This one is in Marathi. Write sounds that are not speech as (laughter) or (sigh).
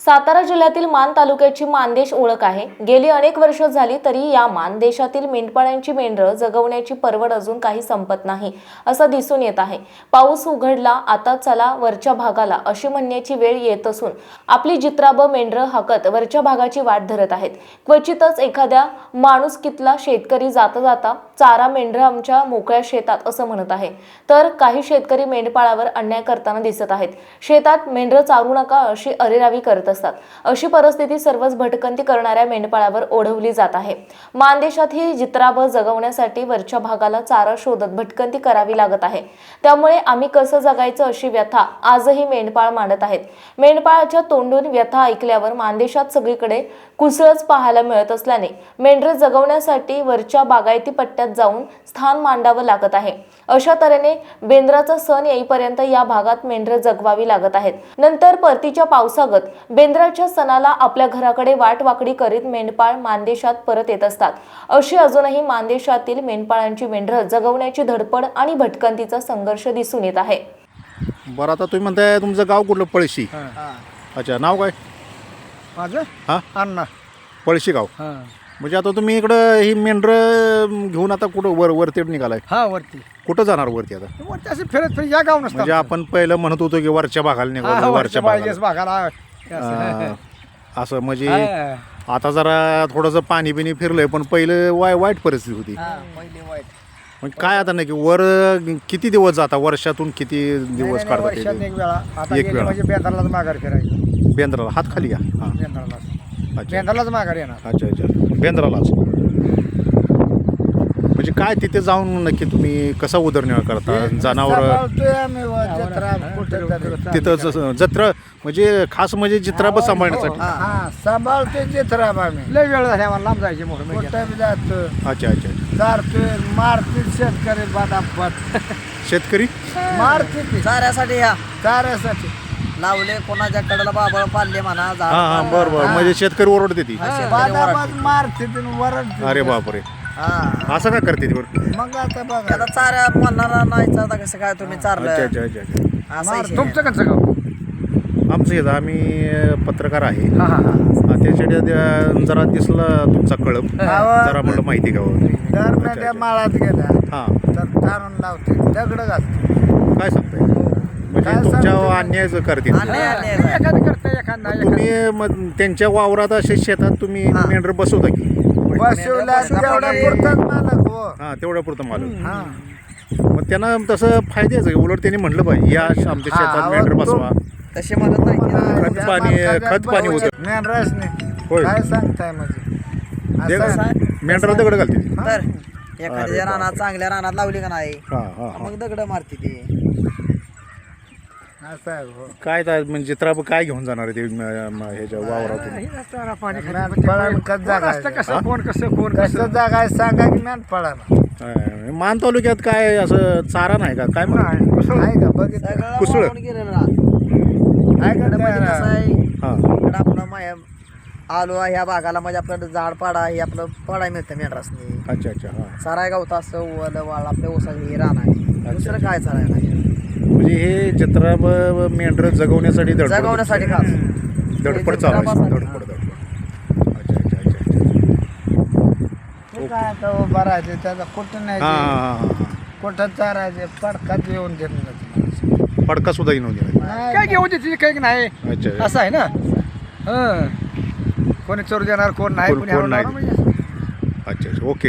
सातारा जिल्ह्यातील मान तालुक्याची मानदेश ओळख आहे. गेली अनेक वर्ष झाली तरी या मानदेशातील मेंढपाळ्यांची मेंढरं जगवण्याची परवड अजून काही संपत नाही असं दिसून येत आहे. पाऊस उघडला आता चला वरच्या भागाला अशी म्हणण्याची वेळ येत असून आपली जित्राब मेंढरं हाकत वरच्या भागाची वाट धरत आहेत. क्वचितच एखाद्या माणूस कितला शेतकरी जाता जाता चारा मेंढरं आमच्या मोकळ्या शेतात असं म्हणत आहे. तर काही शेतकरी मेंढपाळावर अन्याय करताना दिसत आहेत. शेतात मेंढरं चारू नका अशी अरेरावी करत असतात. अशी परिस्थिती सर्वच भटकंती करणाऱ्या मेंढपाळावर ओढवली जात आहे. मानदेशात ही जित्राब जगवण्यासाठी वरच्या भागाला चारा शोधत भटकंती करावी लागत आहे. त्यामुळे आम्ही कसं जगायचं अशी व्यथा आजही मेंढपाळ मांडत आहेत. मेंढपाळाच्या तोंडून व्यथा ऐकल्यावर मानदेशात सगळीकडे कुसळच पाहायला मिळत असल्याने मेंढरे जगवण्यासाठी वरच्या बागायती पट्ट्यात जाऊन स्थान मांडावं लागत आहे. अशा तऱ्हेने बेंद्राचा सण येईपर्यंत या भागात मेंढरे जगवावी लागत आहेत. नंतर परतीच्या पावसागत बेंद्राच्या सणाला आपल्या घराकडे वाट वाकडी करीत मेंढपाळ मानदेशात परत येत असतात. अशी अजूनही मानदेशातील मेंढपाळांची मेंढरं जगवण्याची धडपड आणि भटकंतीचा संघर्ष दिसून येत आहे. बरं आता तुम्ही म्हणताय तुमचं गाव कुठलं? पळशी. अच्छा नाव काय? माझं? हां? अण्णा. पळशी गाव. हां. म्हणजे आता तुम्ही इकडं ही मेंढरं घेऊन आता कुठं वर वरती निघालाय? हा वरती. कुठं जाणार वरती आता? वरती असं फिरत फिरत या गाव नसतं म्हणजे आपण पहिलं म्हणत होतो की वरच्या भागाला हा, निघालो वरच्या भागाला. अं, (laughs) असं म्हणजे. आता जरा थोडंसं पाणी बिनी फिरलंय पण पहिलं वाय वाईट परिस्थिती होती. हा, पहिले वाईट. मग काय आता नाही की वर किती दिवस जाता? वर्षातून किती दिवस नाही, नाही, काढतात वर्षात ते? एक वेळा. आता एक गेले वेळा. म्हणजे बेंद्रालाच माघार फिरायचं बेंद्राला हात खाली या हां. बेंद्रालाच. अच्छा. बेंद्रालाच माघार येणार. अच्छा अच्छा. बेंद्रालाच. म्हणजे काय तिथे जाऊन नक्की तुम्ही कसा उदरनिर्वाह करता? जनावर जत्रा. तिथं जसं जत्र म्हणजे खास म्हणजे चित्राब सांभाळण्यासाठी. हा सांभाळतोय जत्रा आम्ही. लय वेळ झाल्या मला लांब जायचे मोठं जातो अच्छा अच्छा. चारतोय मारतोय शेतकरी बादापत शेतकरी? मारते ते. चाऱ्यासाठी या. चाऱ्यासाठी. लावले कोणाच्या कडेला बाबळ पाडले म्हणा झाड हा हा बरं बरं. म्हणजे शेतकरी ओरडते ती. बादाबाद मारते ते वरडते अरे बापरे. हा. असं काय करते ती बरं मग आता बघा. आता चाऱ्या म्हणणार नाही आता कसं काय तुम्ही अच्छा चारलं? अच्छा अच्छा अच्छा असं मार- विषय तुमचं. कसं गाव आमचं येतं आम्ही अं, पत्रकार आहे. हा हा हा. हा, त्याच्यासाठी त्या- जरा दिसला तुमचा कळप. जरा म्हणलं माहिती का दरम्यान त्या माळात गेल्या हा. तर तारून लावते दगड घालते. काय सांगताय? म्हणजे काय तुमच्या सांगते? अन्यायच करते. अन्याय, अन्याय. एखादं करते एखादा तुम्ही मग त्यांच्या वावरात असे शेतात तुम्ही हा. मेंढर बसवता की? बसवला तेवढा पुरताच मालक. हो. हा तेवढ्या पुरतं मालक. हा. मग त्यांना तसं फायद्याच आहे उलट त्यांनी म्हटलं पाहिजे या आमच्या हा, शेतात मेंढर बसवा. तसे म्हणत नाही खत पाणी- खत पाणी होतं. होय. काय सांगताय म्हणजे ते असं आहे. मेंढर दगड घालते. तर एखाद्या. रानात चांगल्या रानात लावली का नाही? हा हा हा. मग दगड मारते ती. असं आहे हो. काय काय म्हणजे चित्राब काय घेऊन जाणार आहे ते म- म- ह्याच्या वावरातून? पाणी कसं जागायचं कसं कोण कसं कोण कसं जागायचं सांगा की मॅन पळानं हा, मान तालुक्यात काय असं चारा नाही का? काय? आहे का? बघितलं. सगळं कुसळ. गेलेलं रान आहे का इकडं म्हणजे त्या- आहे? हा. इकडं आपलं माय- आलो आहे ह्या भागाला म्हणजे आपलं झाड पाडा हे आपलं पडाय मिळतं मेंढरासनी. अच्छा अच्छा हा. चाराय गावतं असं वल वाळ आपल्या ओसाचं हे रान आहे. दुसरं काय चाराय नाही म्हणजे हे चित्राब मेंढर जगवण्यासाठी धडपड जगवण्यासाठी खास. धडपड चालू आहे. धडपड धडपड. अच्छा अच्छा अच्छा अच्छा. ते काय आता उभा राहायचे? त्याचा कुठं नाही हा ते. हा हा हा. कुठं चारायचे? पडकात येऊन देत नाही पडका सुद्धा दिला नाही. काय घेऊ देते काही नाही. अच्छा असं आहे ना? हं. कोणी चोर देणार कोण नाही कोण- कोणी कोण नाही. म्हणजे. अच्छा अच्छा. ओके.